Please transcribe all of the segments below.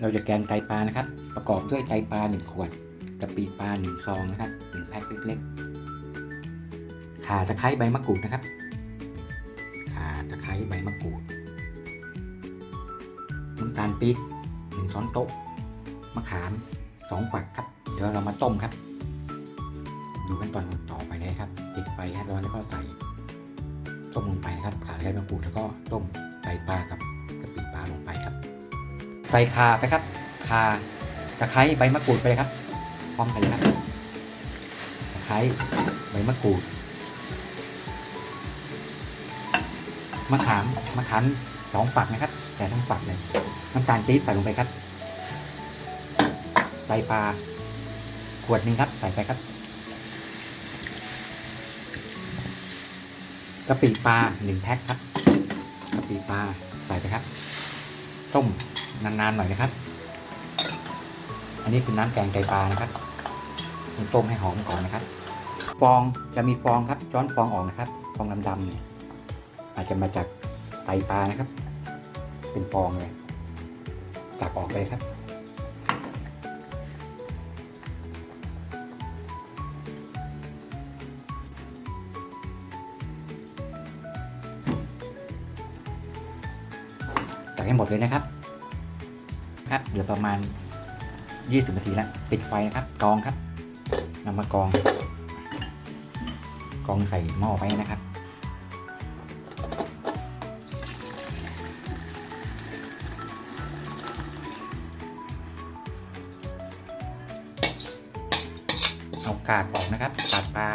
เราจะแกงไตปลานะครับ ประกอบด้วยไตปลาหนึ่งขวดกะปิปลาหนึ่งซองนะครับหนึ่งแพ็คเล็กๆข่าตะไคร้ใบมะกรูดนะครับข่าตะไคร้ใบมะกรูดน้ำตาลปี๊บหนึ่งช้อนโต๊ะมะขามสองฝักครับ เดี๋ยวเรามาต้มครับ ดูขั้นตอนต่อไปเลยครับติดไฟให้ร้อนแล้วก็ใส่ต้มลงไปนะครับขาใบมะกรูดแล้วก็ต้มไตปลากับกะปิปลาลงไปครับ ใส่ขาไปครับขาตะไคร้ใบมะกรูดไปเลยครับพร้อมกันเลยครับตะไคร้ใบมะกรูดมะขามมะขามสองฝักนะครับ แต่ทั้งฝักเลยน้ำตาลปี๊บใส่ลงไปครับไตปลาขวดหนึ่งครับใส่ไปครับกะปิปลาหนึ่งแพ็คครับกะปิปลาใส่ไปครับ ต้ม นานๆหน่อยนะครับ อันนี้คือน้ำแกงไก่ปลานะครับต้มให้หอมก่อนนะครับ ฟองจะมีฟองครับช้อนฟองออกนะครับ ฟองดำๆเนี่ยอาจจะมาจากไตปลานะครับ เป็นฟองเลยตักออกเลยครับตักให้หมดเลยนะครับ ครับเหลือประมาณ 20นาทีแล้วปิดไฟนะครับกรองครับนำมากรองกรองใส่หม้อไว้นะครับเอากากออกนะครับกากปลา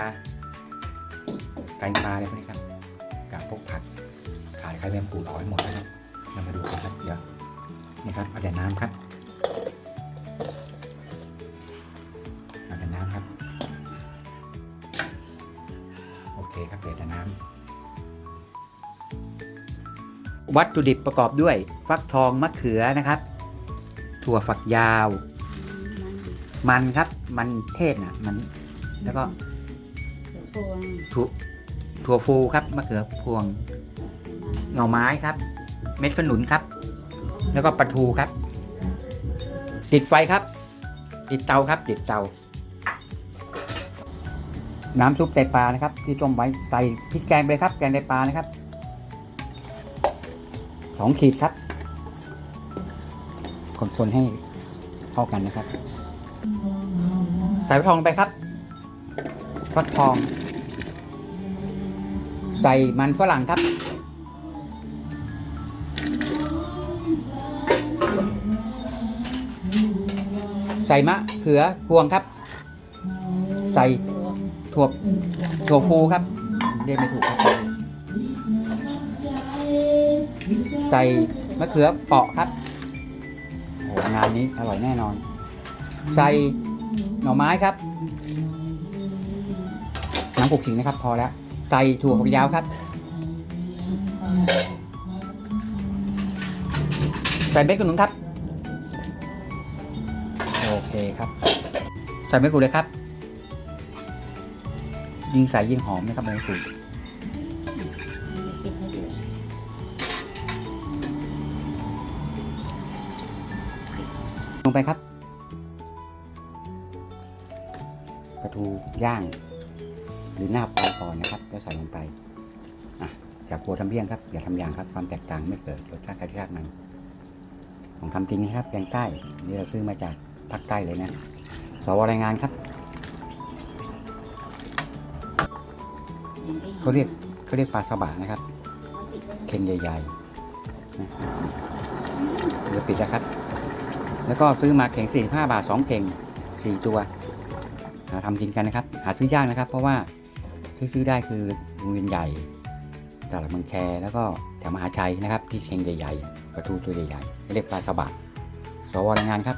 ไก่ปลาอะไรพวกนี้ครับกากพวกผักขายไข่แมงปูเอาไว้หมดนะครับเรามาดูกันครับเดี๋ยว นี่ครับเอาแต่น้ำครับเอาแต่น้ำครับ โอเคครับเหลือแต่น้ำวัตถุดิบประกอบด้วย ฟักทองมะเขือนะครับ ถั่วฝักยาว มันครับ มันเทศนะมัน แล้วก็พวงถั่วถั่วฟูครับมะเขือพวงหน่อไม้ครับ เม็ดขนุนครับ แล้วก็ปลาทูครับ ติดไฟครับ ติดเตาครับ ติดเตา น้ำซุปไตปลานะครับ ที่ต้มไว้ใส่พริกแกงไปครับ แกงไตปลานะครับสองขีดครับคนๆให้เข้ากันนะครับ ใส่ทองลงไปครับฟักทอง ใส่มันฝรั่งครับ ใส่มะเขือพวงครับ ใส่ถั่วถั่วฟูครับเรียกไม่ถูกครับใส่มะเขือเปาะครับโอ้โหงานนี้อร่อยแน่นอน ใส่หน่อไม้ครับน้ำปลูกขิงนะครับ พอแล้ว ใส่ถั่วฝักยาวครับ ใส่เม็ดขนุนครับ คครับ ใส่เม็ดกรูดเลยครับ ยิ่งใส่ยิ่งหอมนะครับเม็ดกรูดลงไปครับปลาทูย่าง หรือหน้าปลาก่อนนะครับแล้วใส่ลงไปอะจากครัวทำเพี้ยงครับ อย่าทำอย่างครับ ความแตกต่างไม่เกิดรสชาติกระชาติมันของทำจริงนะครับแกงใต้นี่เราซื้อมาจาก ภาคใต้เลยนะสวรายงานครับยังได้เขาเรียกเขาเรียกปลาสบะนะครับเข่งใหญ่ๆนะเดี๋ยวปิดนะครับ แล้วก็ซื้อมาเข่งสี่ห้าบาทสองเข่งสี่ตัวหาทำกินกันนะครับ หาซื้อยากนะครับ เพราะว่าที่ซื้อได้คือโรงเรียนใหญ่ตลาดเมืองแคแล้วก็แถวมหาชัยนะครับ ที่เข่งใหญ่ๆปลาทูตัวใหญ่ๆเรียกปลาสบะสวรายงานครับ